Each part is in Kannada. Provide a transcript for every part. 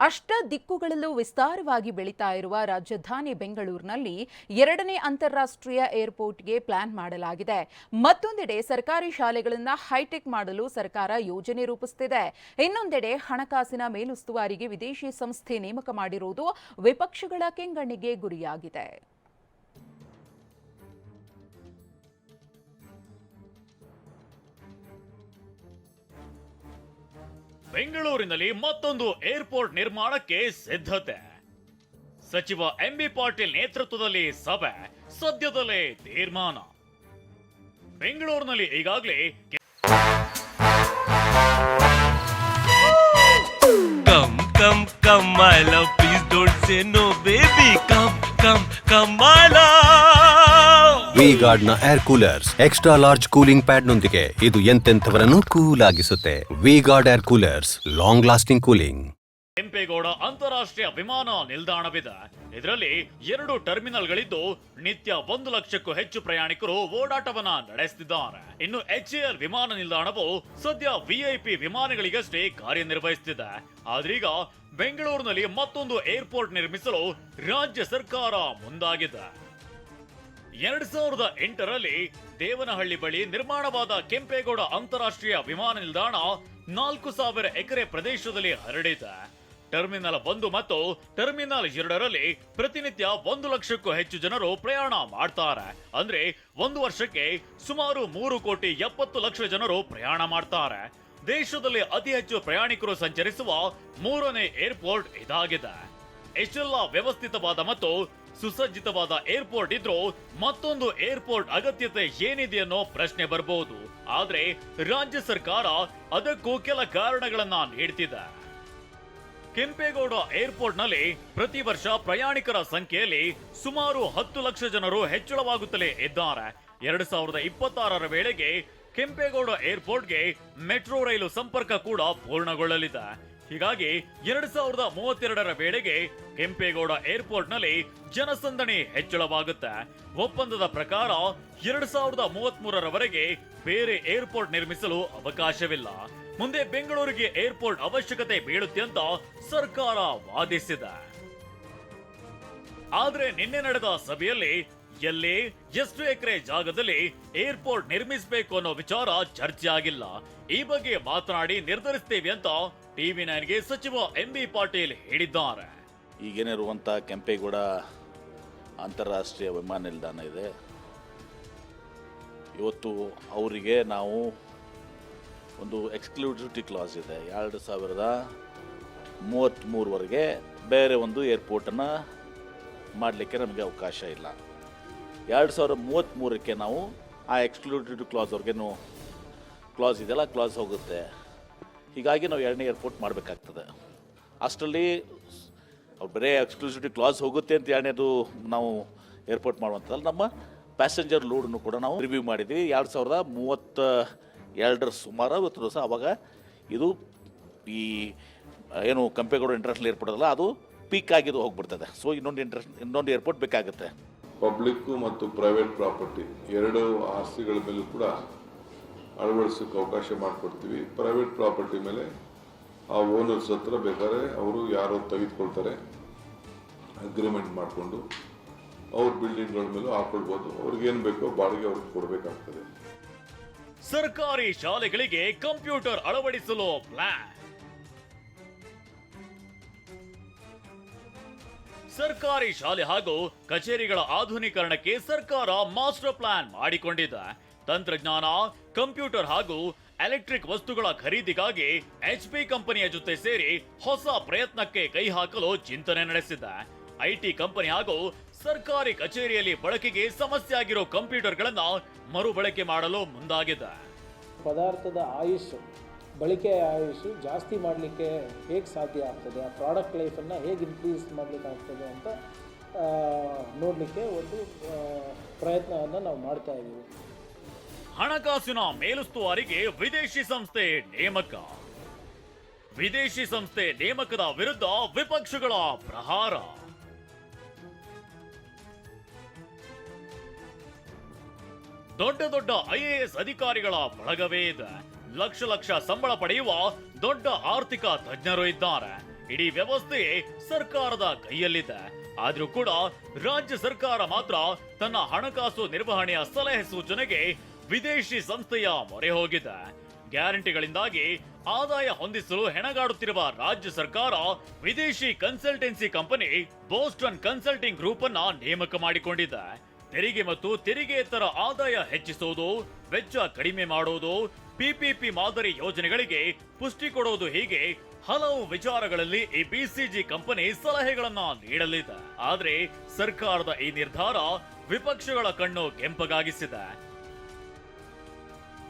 ಅಷ್ಟ ದಿಕ್ಕುಗಳಲ್ಲೂ ವಿಸ್ತಾರವಾಗಿ ಬೆಳೀತಾ ಇರುವ ರಾಜಧಾನಿ ಬೆಂಗಳೂರಿನಲ್ಲಿ ಎರಡನೇ ಅಂತಾರಾಷ್ಟ್ರೀಯ ಏರ್ಪೋರ್ಟ್ಗೆ ಪ್ಲಾನ್ ಮಾಡಲಾಗಿದೆ. ಮತ್ತೊಂದೆಡೆ ಸರ್ಕಾರಿ ಶಾಲೆಗಳನ್ನು ಹೈಟೆಕ್ ಮಾಡಲು ಸರ್ಕಾರ ಯೋಜನೆ ರೂಪಿಸುತ್ತಿದೆ ಇನ್ನೊಂದೆಡೆ ಹಣಕಾಸಿನ ಮೇಲುಸ್ತುವಾರಿಗೆ ವಿದೇಶಿ ಸಂಸ್ಥೆ ನೇಮಕ ಮಾಡಿರುವುದು ವಿಪಕ್ಷಗಳ ಕೆಂಗಣ್ಣಿಗೆ ಗುರಿಯಾಗಿದೆ. ಬೆಂಗಳೂರಿನಲ್ಲಿ ಮತ್ತೊಂದು ಏರ್ಪೋರ್ಟ್ ನಿರ್ಮಾಣಕ್ಕೆ ಸಿದ್ಧತೆ ಸಚಿವ ಎಂಬಿ ಪಾಟೀಲ್ ನೇತೃತ್ವದಲ್ಲಿ ಸಭೆ, ಸದ್ಯದಲ್ಲೇ ತೀರ್ಮಾನ ಬೆಂಗಳೂರಿನಲ್ಲಿ ಈಗಾಗಲೇ come come come don't say no baby come come love. ಗಾರ್ಡ್ನ air coolers extra large cooling pad ನೊಂದಿಗೆ ಇದು ಎಂತೆಂಥವರನ್ನು cool ಆಗಿಸುತ್ತೆ V guard air coolers long lasting cooling Kempegowda ಅಂತಾರಾಷ್ಟ್ರೀಯ ವಿಮಾನ ನಿಲ್ದಾಣವಿದೆ. ಇದರಲ್ಲಿ ಎರಡು ಟರ್ಮಿನಲ್ಗಳಿದ್ದು ನಿತ್ಯ ಒಂದು ಲಕ್ಷಕ್ಕೂ ಹೆಚ್ಚು ಪ್ರಯಾಣಿಕರು ಓಡಾಟವನ್ನ ನಡೆಸುತ್ತಿದ್ದಾರೆ ಇನ್ನು ಎಚ್ಎಎಲ್ ವಿಮಾನ ನಿಲ್ದಾಣವು ಸದ್ಯ ವಿಐಪಿ ವಿಮಾನಗಳಿಗಷ್ಟೇ ಕಾರ್ಯನಿರ್ವಹಿಸುತ್ತಿದೆ ಆದ್ರೀಗ ಬೆಂಗಳೂರಿನಲ್ಲಿ ಮತ್ತೊಂದು ಏರ್ಪೋರ್ಟ್ ನಿರ್ಮಿಸಲು ರಾಜ್ಯ ಸರ್ಕಾರ ಮುಂದಾಗಿದೆ. ಎರಡ್ ಸಾವಿರದ ಎಂಟರಲ್ಲಿ ದೇವನಹಳ್ಳಿ ಬಳಿ ನಿರ್ಮಾಣವಾದ ಕೆಂಪೇಗೌಡ ಅಂತಾರಾಷ್ಟ್ರೀಯ ವಿಮಾನ ನಿಲ್ದಾಣ ನಾಲ್ಕು ಸಾವಿರ ಎಕರೆ ಪ್ರದೇಶದಲ್ಲಿ ಹರಡಿದೆ. ಟರ್ಮಿನಲ್ ಒಂದು ಮತ್ತು ಟರ್ಮಿನಲ್ ಎರಡರಲ್ಲಿ ಪ್ರತಿನಿತ್ಯ ಒಂದು ಲಕ್ಷಕ್ಕೂ ಹೆಚ್ಚು ಜನರು ಪ್ರಯಾಣ ಮಾಡ್ತಾರೆ. ಅಂದ್ರೆ ಒಂದು ವರ್ಷಕ್ಕೆ ಸುಮಾರು ಮೂರು ಕೋಟಿ ಎಪ್ಪತ್ತು ಲಕ್ಷ ಜನರು ಪ್ರಯಾಣ ಮಾಡ್ತಾರೆ. ದೇಶದಲ್ಲಿ ಅತಿ ಹೆಚ್ಚು ಪ್ರಯಾಣಿಕರು ಸಂಚರಿಸುವ ಮೂರನೇ ಏರ್ಪೋರ್ಟ್ ಇದಾಗಿದೆ. ಎಷ್ಟೆಲ್ಲ ವ್ಯವಸ್ಥಿತವಾದ ಮತ್ತು ಸುಸಜ್ಜಿತವಾದ ಏರ್ಪೋರ್ಟ್ ಇದ್ರೂ ಮತ್ತೊಂದು ಏರ್ಪೋರ್ಟ್ ಅಗತ್ಯತೆ ಏನಿದೆ ಅನ್ನೋ ಪ್ರಶ್ನೆ ಬರಬಹುದು ಆದ್ರೆ ರಾಜ್ಯ ಸರ್ಕಾರ ಅದಕ್ಕೂ ಕೆಲ ಕಾರಣಗಳನ್ನ ನೀಡ್ತಿದೆ. ಕೆಂಪೇಗೌಡ ಏರ್ಪೋರ್ಟ್ನಲ್ಲಿ ಪ್ರತಿ ವರ್ಷ ಪ್ರಯಾಣಿಕರ ಸಂಖ್ಯೆಯಲ್ಲಿ ಸುಮಾರು ಹತ್ತು ಲಕ್ಷ ಜನರು ಹೆಚ್ಚಳವಾಗುತ್ತಲೇ ಇದ್ದಾರೆ. ಎರಡ್ ಸಾವಿರದ ಇಪ್ಪತ್ತಾರರ ವೇಳೆಗೆ ಕೆಂಪೇಗೌಡ ಏರ್ಪೋರ್ಟ್ಗೆ ಮೆಟ್ರೋ ರೈಲು ಸಂಪರ್ಕ ಕೂಡ ಪೂರ್ಣಗೊಳ್ಳಲಿದೆ. ಹೀಗಾಗಿ ಎರಡ್ ಸಾವಿರದ ಮೂವತ್ತೆರಡರ ವೇಳೆಗೆ ಕೆಂಪೇಗೌಡ ಏರ್ಪೋರ್ಟ್ನಲ್ಲಿ ಜನಸಂದಣಿ ಹೆಚ್ಚಳವಾಗುತ್ತೆ. ಒಪ್ಪಂದದ ಪ್ರಕಾರ ಎರಡ್ ಸಾವಿರದ ಮೂವತ್ತ್ ಮೂರರವರೆಗೆ ಬೇರೆ ಏರ್ಪೋರ್ಟ್ ನಿರ್ಮಿಸಲು ಅವಕಾಶವಿಲ್ಲ. ಮುಂದೆ ಬೆಂಗಳೂರಿಗೆ ಏರ್ಪೋರ್ಟ್ ಅವಶ್ಯಕತೆ ಬೀಳುತ್ತೆ ಅಂತ ಸರ್ಕಾರ ವಾದಿಸಿದೆ. ಆದ್ರೆ ನಿನ್ನೆ ನಡೆದ ಸಭೆಯಲ್ಲಿ ಎಲ್ಲಿ ಎಷ್ಟು ಎಕರೆ ಜಾಗದಲ್ಲಿ ಏರ್ಪೋರ್ಟ್ ನಿರ್ಮಿಸಬೇಕು ಅನ್ನೋ ವಿಚಾರ ಚರ್ಚೆ ಆಗಿಲ್ಲ ಈ ಬಗ್ಗೆ ಮಾತನಾಡಿ ನಿರ್ಧರಿಸ್ತೇವೆ ಅಂತ ಟಿವಿ ನೈನ್ಗೆ ಸಚಿವ ಎಂ ಬಿ ಪಾಟೀಲ್ ಹೇಳಿದ್ದಾರೆ. ಈಗೇನಿರುವಂಥ ಕೆಂಪೇಗೌಡ ಅಂತಾರಾಷ್ಟ್ರೀಯ ವಿಮಾನ ನಿಲ್ದಾಣ ಇದೆ. ಇವತ್ತು ಅವರಿಗೆ ನಾವು ಒಂದು ಎಕ್ಸ್ಕ್ಲೂಸಿವಿಟಿ ಕ್ಲಾಸ್ ಇದೆ. ಎರಡು ಸಾವಿರದ ಮೂವತ್ತ್ಮೂರವರೆಗೆ ಬೇರೆ ಒಂದು ಏರ್ಪೋರ್ಟನ್ನು ಮಾಡಲಿಕ್ಕೆ ನಮಗೆ ಅವಕಾಶ ಇಲ್ಲ. ಎರಡು ಸಾವಿರದ ಮೂವತ್ತ್ಮೂರಕ್ಕೆ ನಾವು ಆ ಎಕ್ಸ್ಕ್ಲೂಸಿವಿಟಿ ಕ್ಲಾಸ್ವರೆಗೇನು ಕ್ಲಾಸ್ ಇದೆಯಲ್ಲ ಕ್ಲಾಸ್ ಹೋಗುತ್ತೆ. ಹೀಗಾಗಿ ನಾವು ಎರಡನೇ ಏರ್ಪೋರ್ಟ್ ಮಾಡಬೇಕಾಗ್ತದೆ. ಅಷ್ಟರಲ್ಲಿ ಅವ್ರು ಬರೀ ಎಕ್ಸ್ಕ್ಲೂಸಿವಿಟಿ ಕ್ಲಾಸ್ ಹೋಗುತ್ತೆ ಅಂತ ಎರಡನೇದು ನಾವು ಏರ್ಪೋರ್ಟ್ ಮಾಡುವಂಥದ್ದಲ್ಲ, ನಮ್ಮ ಪ್ಯಾಸೆಂಜರ್ ಲೋಡನ್ನು ಕೂಡ ನಾವು ರಿವ್ಯೂ ಮಾಡಿದ್ವಿ. ಎರಡು ಸಾವಿರದ ಮೂವತ್ತ ಎರಡರ ಸುಮಾರು ಇವತ್ತು ದಿವಸ ಅವಾಗ ಇದು ಈ ಏನು ಕಂಪೇಗೌಡ ಇಂಟರ್ನ್ಯಾಷನಲ್ ಏರ್ಪೋರ್ಟ್ ಅಲ್ಲ ಅದು ಪೀಕ್ ಆಗಿದ್ದು ಹೋಗ್ಬಿಡ್ತದೆ. ಸೊ ಇನ್ನೊಂದು ಇಂಟರ್ ಇನ್ನೊಂದು ಏರ್ಪೋರ್ಟ್ ಬೇಕಾಗುತ್ತೆ. ಪಬ್ಲಿಕ್ಕು ಮತ್ತು ಪ್ರೈವೇಟ್ ಪ್ರಾಪರ್ಟಿ ಎರಡು ಆಸ್ತಿಗಳ ಮೇಲೂ ಕೂಡ ಅಳವಡಿಸೋಕ್ಕೆ ಅವಕಾಶ ಮಾಡಿಕೊಡ್ತೀವಿ. ಪ್ರೈವೇಟ್ ಪ್ರಾಪರ್ಟಿ ಮೇಲೆ ಆ ಓನರ್ಸ್ ಹತ್ರ ಬೇಕಾದ್ರೆ ಅವರು ಯಾರೋ ತೆಗೆದುಕೊಳ್ತಾರೆ. ಅಗ್ರಿಮೆಂಟ್ ಮಾಡಿಕೊಂಡು ಅವ್ರ ಬಿಲ್ಡಿಂಗ್ಗಳ ಮೇಲೂ ಹಾಕೊಳ್ಬೋದು. ಅವ್ರಿಗೇನು ಬೇಕೋ ಬಾಡಿಗೆ ಅವ್ರಿಗೆ ಕೊಡಬೇಕಾಗ್ತದೆ. ಸರ್ಕಾರಿ ಶಾಲೆಗಳಿಗೆ ಕಂಪ್ಯೂಟರ್ ಅಳವಡಿಸಲು ಪ್ಲಾನ್ ಸರ್ಕಾರಿ ಶಾಲೆ ಹಾಗೂ ಕಚೇರಿಗಳ ಆಧುನೀಕರಣಕ್ಕೆ ಸರ್ಕಾರ ಮಾಸ್ಟರ್ ಪ್ಲಾನ್ ಮಾಡಿಕೊಂಡಿದೆ. ತಂತ್ರಜ್ಞಾನ, ಕಂಪ್ಯೂಟರ್ ಹಾಗೂ ಎಲೆಕ್ಟ್ರಿಕ್ ವಸ್ತುಗಳ ಖರೀದಿಗಾಗಿ ಎಚ್ ಪಿ ಕಂಪನಿಯ ಜೊತೆ ಸೇರಿ ಹೊಸ ಪ್ರಯತ್ನಕ್ಕೆ ಕೈ ಹಾಕಲು ಚಿಂತನೆ ನಡೆಸಿದೆ. ಐಟಿ ಕಂಪನಿ ಹಾಗೂ ಸರ್ಕಾರಿ ಕಚೇರಿಯಲ್ಲಿ ಬಳಕೆಗೆ ಸಮಸ್ಯೆ ಆಗಿರೋ ಕಂಪ್ಯೂಟರ್ಗಳನ್ನ ಮರುಬಳಕೆ ಮಾಡಲು ಮುಂದಾಗಿದೆ. ಪದಾರ್ಥದ ಆಯುಷು ಬಳಕೆಯ ಆಯುಸ್ಸು ಜಾಸ್ತಿ ಮಾಡಲಿಕ್ಕೆ ಹೇಗೆ ಸಾಧ್ಯ ಆಗ್ತದೆ? ಆ ಪ್ರಾಡಕ್ಟ್ ಲೈಫನ್ನು ಹೇಗೆ ಇನ್ಕ್ರೀಸ್ ಮಾಡಲಿಕ್ಕಾಗ್ತದೆ ಅಂತ ನೋಡಲಿಕ್ಕೆ ಒಂದು ಪ್ರಯತ್ನವನ್ನು ನಾವು ಮಾಡ್ತಾ ಇದ್ದೀವಿ ಹಣಕಾಸಿನ ಮೇಲುಸ್ತುವಾರಿಗೆ ವಿದೇಶಿ ಸಂಸ್ಥೆ ನೇಮಕ. ವಿದೇಶಿ ಸಂಸ್ಥೆ ನೇಮಕದ ವಿರುದ್ಧ ವಿಪಕ್ಷಗಳ ಪ್ರಹಾರ. ದೊಡ್ಡ ದೊಡ್ಡ ಐಎಎಸ್ ಅಧಿಕಾರಿಗಳ ಬಳಗವೇ ಇದೆ. ಲಕ್ಷ ಲಕ್ಷ ಸಂಬಳ ಪಡೆಯುವ ದೊಡ್ಡ ಆರ್ಥಿಕ ತಜ್ಞರು ಇದ್ದಾರೆ. ಇಡೀ ವ್ಯವಸ್ಥೆ ಸರ್ಕಾರದ ಕೈಯಲ್ಲಿದೆ. ಆದ್ರೂ ಕೂಡ ರಾಜ್ಯ ಸರ್ಕಾರ ಮಾತ್ರ ತನ್ನ ಹಣಕಾಸು ನಿರ್ವಹಣೆಯ ಸಲಹೆ ಸೂಚನೆಗೆ ವಿದೇಶಿ ಸಂಸ್ಥೆಯ ಮೊರೆ ಹೋಗಿದೆ. ಗ್ಯಾರಂಟಿಗಳಿಂದಾಗಿ ಆದಾಯ ಹೊಂದಿಸಲು ಹೆಣಗಾಡುತ್ತಿರುವ ರಾಜ್ಯ ಸರ್ಕಾರ ವಿದೇಶಿ consultancy company Boston consulting group ಅನ್ನ ನೇಮಕ ಮಾಡಿಕೊಂಡಿದೆ. ತೆರಿಗೆ ಮತ್ತು ತೆರಿಗೆಯೇತರ ಆದಾಯ ಹೆಚ್ಚಿಸುವುದು, ವೆಚ್ಚ ಕಡಿಮೆ ಮಾಡುವುದು ಪಿಪಿಪಿ ಮಾದರಿ ಯೋಜನೆಗಳಿಗೆ ಪುಷ್ಟಿ ಕೊಡುವುದು ಹೀಗೆ ಹಲವು ವಿಚಾರಗಳಲ್ಲಿ ಈ ಬಿಸಿಜಿ ಕಂಪನಿ ಸಲಹೆಗಳನ್ನ ನೀಡಲಿದೆ. ಆದ್ರೆ ಸರ್ಕಾರದ ಈ ನಿರ್ಧಾರ ವಿಪಕ್ಷಗಳ ಕಣ್ಣು ಕೆಂಪಗಾಗಿಸಿದೆ.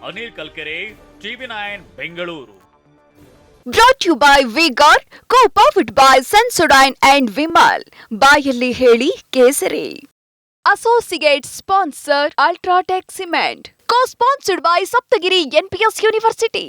Anil Kalkere, TV nine, Bengaluru. Brought you by V guard co powered by Sensodyne and Vimal ಬಾಯಲ್ಲಿ ಹೇಳಿ ಕೇಸರಿ. Associate sponsor UltraTech cement co sponsored by Saptagiri NPS university